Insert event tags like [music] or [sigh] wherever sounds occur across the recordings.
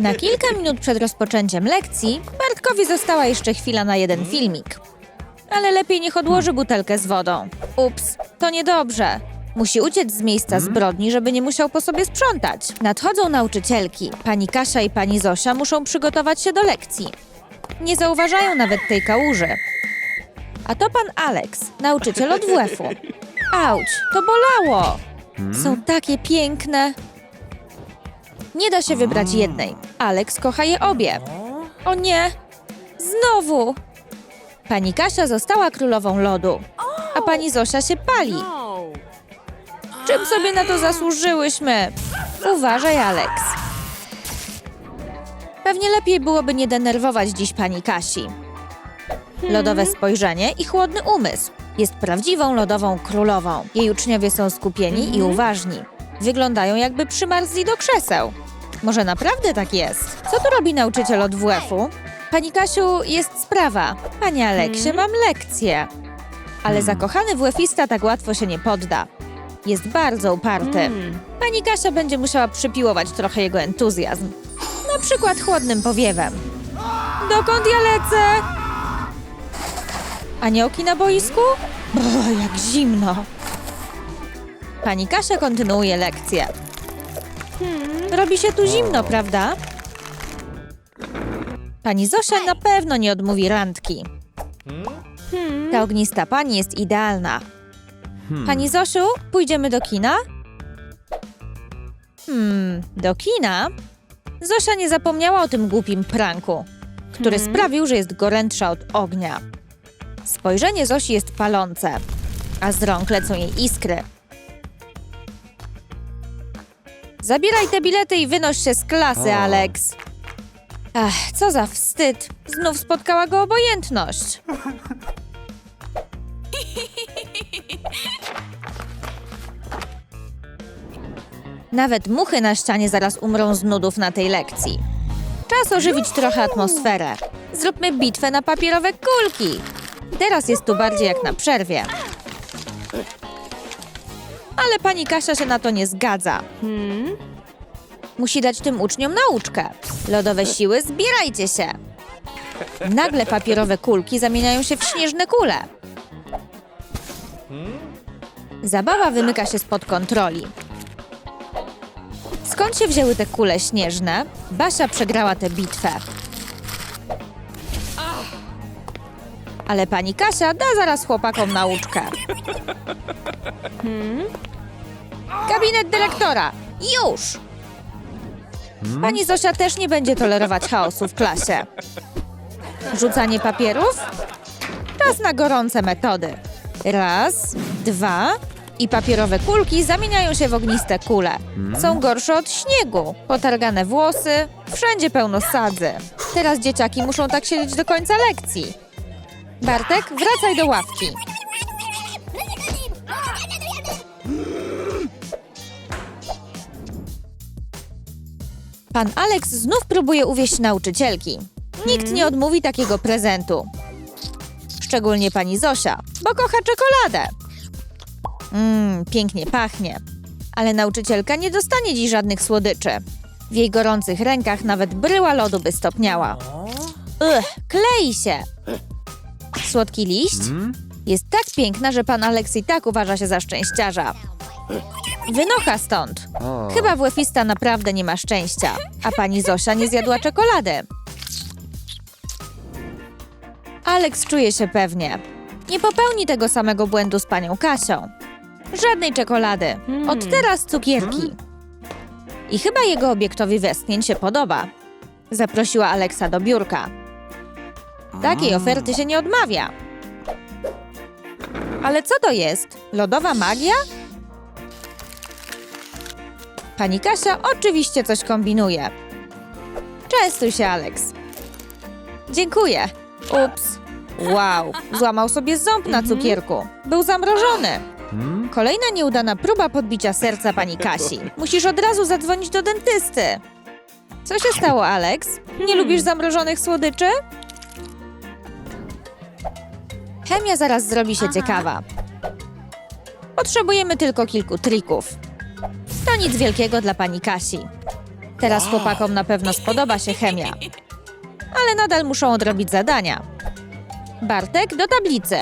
Na kilka minut przed rozpoczęciem lekcji Bartkowi została jeszcze chwila na jeden filmik. Ale lepiej niech odłoży butelkę z wodą. Ups, to niedobrze. Musi uciec z miejsca zbrodni, żeby nie musiał po sobie sprzątać. Nadchodzą nauczycielki. Pani Kasia i pani Zosia muszą przygotować się do lekcji. Nie zauważają nawet tej kałuży. A to pan Alex, nauczyciel od WF-u. [laughs] Auć, to bolało! Są takie piękne. Nie da się wybrać jednej. Alex kocha je obie. O nie! Znowu! Pani Kasia została królową lodu, a pani Zosia się pali. Czym sobie na to zasłużyłyśmy? Uważaj, Alex. Pewnie lepiej byłoby nie denerwować dziś pani Kasi. Lodowe spojrzenie i chłodny umysł. Jest prawdziwą lodową królową. Jej uczniowie są skupieni i uważni. Wyglądają jakby przymarzli do krzeseł. Może naprawdę tak jest? Co tu robi nauczyciel od WF-u? Pani Kasiu, jest sprawa. Panie Aleksie, mam lekcję. Ale zakochany WF-ista tak łatwo się nie podda. Jest bardzo uparty. Pani Kasia będzie musiała przypiłować trochę jego entuzjazm. Na przykład chłodnym powiewem. Dokąd ja lecę? Aniołki na boisku? O, jak zimno. Pani Kasia kontynuuje lekcję. Robi się tu zimno, prawda? Pani Zosia na pewno nie odmówi randki. Ta ognista pani jest idealna. Pani Zosiu, pójdziemy do kina? Hmm, do kina? Zosia nie zapomniała o tym głupim pranku, który sprawił, że jest gorętsza od ognia. Spojrzenie Zosi jest palące, a z rąk lecą jej iskry. Zabieraj te bilety i wynoś się z klasy, Alex. Ach, co za wstyd. Znów spotkała go obojętność. Nawet muchy na ścianie zaraz umrą z nudów na tej lekcji. Czas ożywić trochę atmosferę. Zróbmy bitwę na papierowe kulki. Teraz jest tu bardziej jak na przerwie. Ale pani Kasia się na to nie zgadza. Musi dać tym uczniom nauczkę. Lodowe siły, zbierajcie się. Nagle papierowe kulki zamieniają się w śnieżne kule. Zabawa wymyka się spod kontroli. Skąd się wzięły te kule śnieżne? Basia przegrała tę bitwę. Ale pani Kasia da zaraz chłopakom nauczkę. Gabinet dyrektora! Już! Pani Zosia też nie będzie tolerować chaosu w klasie. Rzucanie papierów? Czas na gorące metody. Raz, dwa i papierowe kulki zamieniają się w ogniste kule. Są gorsze od śniegu. Potargane włosy, wszędzie pełno sadzy. Teraz dzieciaki muszą tak siedzieć do końca lekcji. Bartek, wracaj do ławki. Pan Alex znów próbuje uwieść nauczycielki. Nikt nie odmówi takiego prezentu. Szczególnie pani Zosia, bo kocha czekoladę. Mmm, pięknie pachnie. Ale nauczycielka nie dostanie dziś żadnych słodyczy. W jej gorących rękach nawet bryła lodu by stopniała. Ugh, klei się. Słodki liść? Jest tak piękna, że pan Alex i tak uważa się za szczęściarza. Wynocha stąd. Chyba WF-ista naprawdę nie ma szczęścia, a pani Zosia nie zjadła czekolady. Alex czuje się pewnie. Nie popełni tego samego błędu z panią Kasią. Żadnej czekolady. Od teraz cukierki. I chyba jego obiektowi westchnień się podoba. Zaprosiła Aleksa do biurka. Takiej oferty się nie odmawia. Ale co to jest? Lodowa magia? Pani Kasia oczywiście coś kombinuje. Częstuj się, Alex. Dziękuję. Ups. Wow, złamał sobie ząb na cukierku. Był zamrożony. Kolejna nieudana próba podbicia serca pani [laughs] Kasi. Musisz od razu zadzwonić do dentysty. Co się stało, Alex? Nie lubisz zamrożonych słodyczy? Chemia zaraz zrobi się ciekawa. Potrzebujemy tylko kilku trików. To nic wielkiego dla pani Kasi. Teraz chłopakom na pewno spodoba się chemia. Ale nadal muszą odrobić zadania. Bartek do tablicy.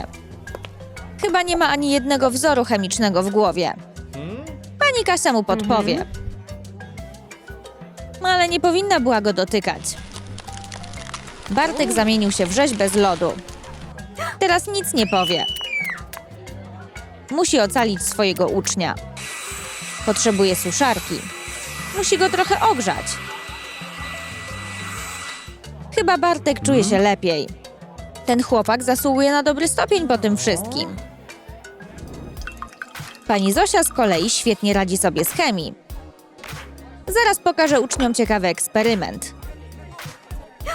Chyba nie ma ani jednego wzoru chemicznego w głowie. Pani Kasia mu podpowie. Ale nie powinna była go dotykać. Bartek zamienił się w rzeźbę z lodu. Teraz nic nie powie. Musi ocalić swojego ucznia. Potrzebuje suszarki. Musi go trochę ogrzać. Chyba Bartek czuje się lepiej. Ten chłopak zasługuje na dobry stopień po tym wszystkim. Pani Zosia z kolei świetnie radzi sobie z chemii. Zaraz pokażę uczniom ciekawy eksperyment.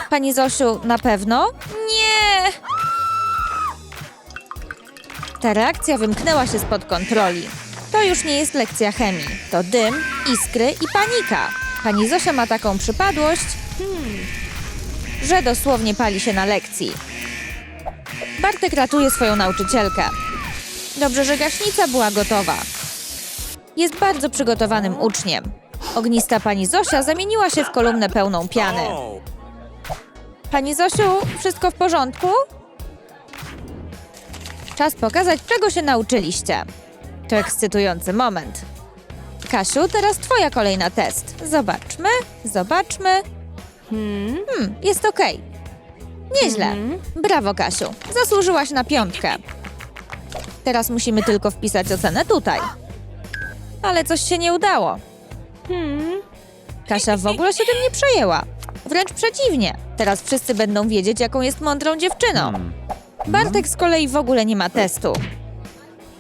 Pani Zosiu, na pewno? Nie! Ta reakcja wymknęła się spod kontroli. To już nie jest lekcja chemii. To dym, iskry i panika. Pani Zosia ma taką przypadłość, że dosłownie pali się na lekcji. Bartek ratuje swoją nauczycielkę. Dobrze, że gaśnica była gotowa. Jest bardzo przygotowanym uczniem. Ognista pani Zosia zamieniła się w kolumnę pełną piany. Pani Zosiu, wszystko w porządku? Czas pokazać, czego się nauczyliście. To ekscytujący moment. Kasiu, teraz twoja kolej na test. Zobaczmy, zobaczmy. Hmm, jest okej. Nieźle. Brawo, Kasiu. Zasłużyłaś na piątkę. Teraz musimy tylko wpisać ocenę tutaj. Ale coś się nie udało. Kasia w ogóle się tym nie przejęła. Wręcz przeciwnie. Teraz wszyscy będą wiedzieć, jaką jest mądrą dziewczyną. Bartek z kolei w ogóle nie ma testu.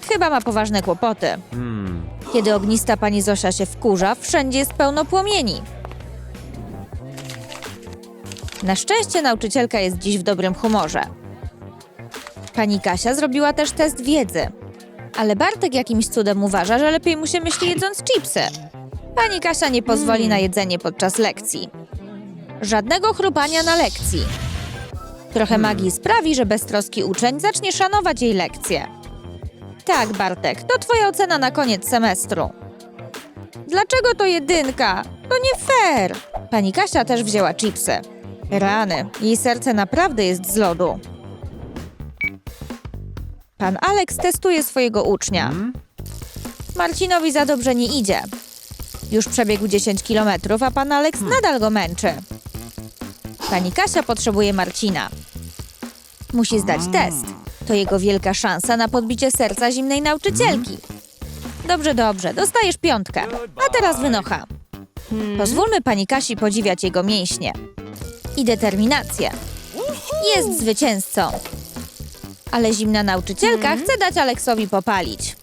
Chyba ma poważne kłopoty. Kiedy ognista pani Zosia się wkurza, wszędzie jest pełno płomieni. Na szczęście nauczycielka jest dziś w dobrym humorze. Pani Kasia zrobiła też test wiedzy. Ale Bartek jakimś cudem uważa, że lepiej mu się myśli jedząc chipsy. Pani Kasia nie pozwoli na jedzenie podczas lekcji. Żadnego chrupania na lekcji. Trochę magii sprawi, że beztroski uczeń zacznie szanować jej lekcje. Tak, Bartek, to twoja ocena na koniec semestru. Dlaczego to jedynka? To nie fair. Pani Kasia też wzięła chipsy. Rany, jej serce naprawdę jest z lodu. Pan Alex testuje swojego ucznia. Marcinowi za dobrze nie idzie. Już przebiegł 10 kilometrów, a pan Alex nadal go męczy. Pani Kasia potrzebuje Marcina. Musi zdać test. To jego wielka szansa na podbicie serca zimnej nauczycielki. Dobrze, dobrze, dostajesz piątkę. A teraz wynocha. Pozwólmy pani Kasi podziwiać jego mięśnie. I determinację. Jest zwycięzcą. Ale zimna nauczycielka chce dać Aleksowi popalić.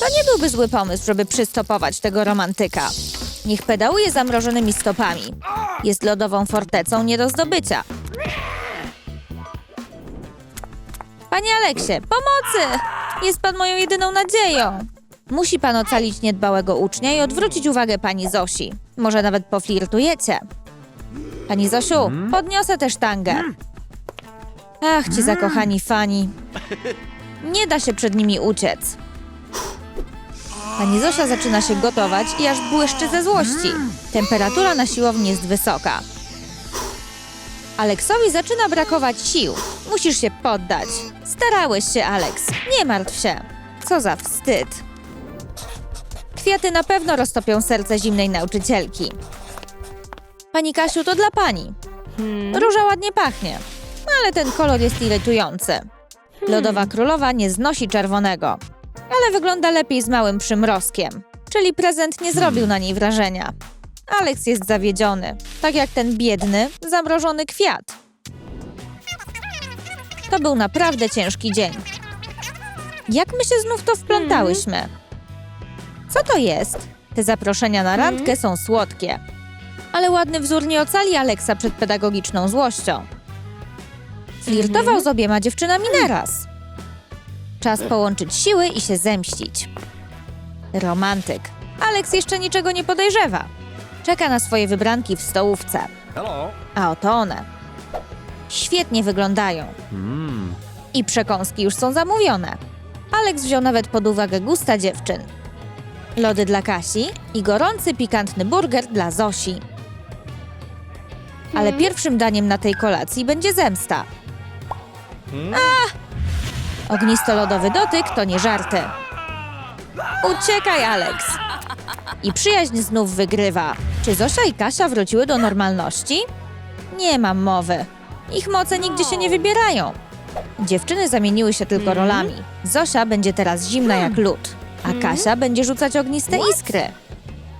To nie byłby zły pomysł, żeby przystopować tego romantyka. Niech pedałuje zamrożonymi stopami. Jest lodową fortecą nie do zdobycia. Panie Aleksie, pomocy! Jest pan moją jedyną nadzieją. Musi pan ocalić niedbałego ucznia i odwrócić uwagę pani Zosi. Może nawet poflirtujecie. Pani Zosiu, podniosę tę sztangę. Ach, ci zakochani fani. Nie da się przed nimi uciec. Pani Zosia zaczyna się gotować i aż błyszczy ze złości. Temperatura na siłowni jest wysoka. Aleksowi zaczyna brakować sił. Musisz się poddać. Starałeś się, Aleks. Nie martw się. Co za wstyd. Kwiaty na pewno roztopią serce zimnej nauczycielki. Pani Kasiu, to dla pani. Róża ładnie pachnie, ale ten kolor jest irytujący. Lodowa królowa nie znosi czerwonego, ale wygląda lepiej z małym przymrozkiem, czyli prezent nie zrobił na niej wrażenia. Aleks jest zawiedziony, tak jak ten biedny, zamrożony kwiat. To był naprawdę ciężki dzień. Jak my się znów to wplątałyśmy? Co to jest? Te zaproszenia na randkę są słodkie. Ale ładny wzór nie ocali Aleksa przed pedagogiczną złością. Flirtował z obiema dziewczynami naraz. Czas połączyć siły i się zemścić. Romantyk. Aleks jeszcze niczego nie podejrzewa. Czeka na swoje wybranki w stołówce. A oto one. Świetnie wyglądają. I przekąski już są zamówione. Aleks wziął nawet pod uwagę gusta dziewczyn. Lody dla Kasi i gorący, pikantny burger dla Zosi. Ale pierwszym daniem na tej kolacji będzie zemsta. A! Ognisto-lodowy dotyk to nie żarty. Uciekaj, Alex! I przyjaźń znów wygrywa. Czy Zosia i Kasia wróciły do normalności? Nie mam mowy. Ich moce nigdzie się nie wybierają. Dziewczyny zamieniły się tylko rolami. Zosia będzie teraz zimna jak lód, a Kasia będzie rzucać ogniste iskry.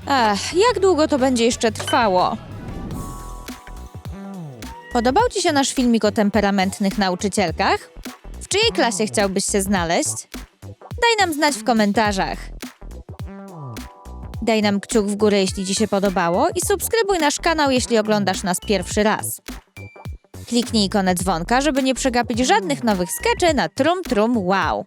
Ach, jak długo to będzie jeszcze trwało? Podobał Ci się nasz filmik o temperamentnych nauczycielkach? W czyjej klasie chciałbyś się znaleźć? Daj nam znać w komentarzach. Daj nam kciuk w górę, jeśli Ci się podobało i subskrybuj nasz kanał, jeśli oglądasz nas pierwszy raz. Kliknij ikonę dzwonka, żeby nie przegapić żadnych nowych skeczy na Trum Trum Wow.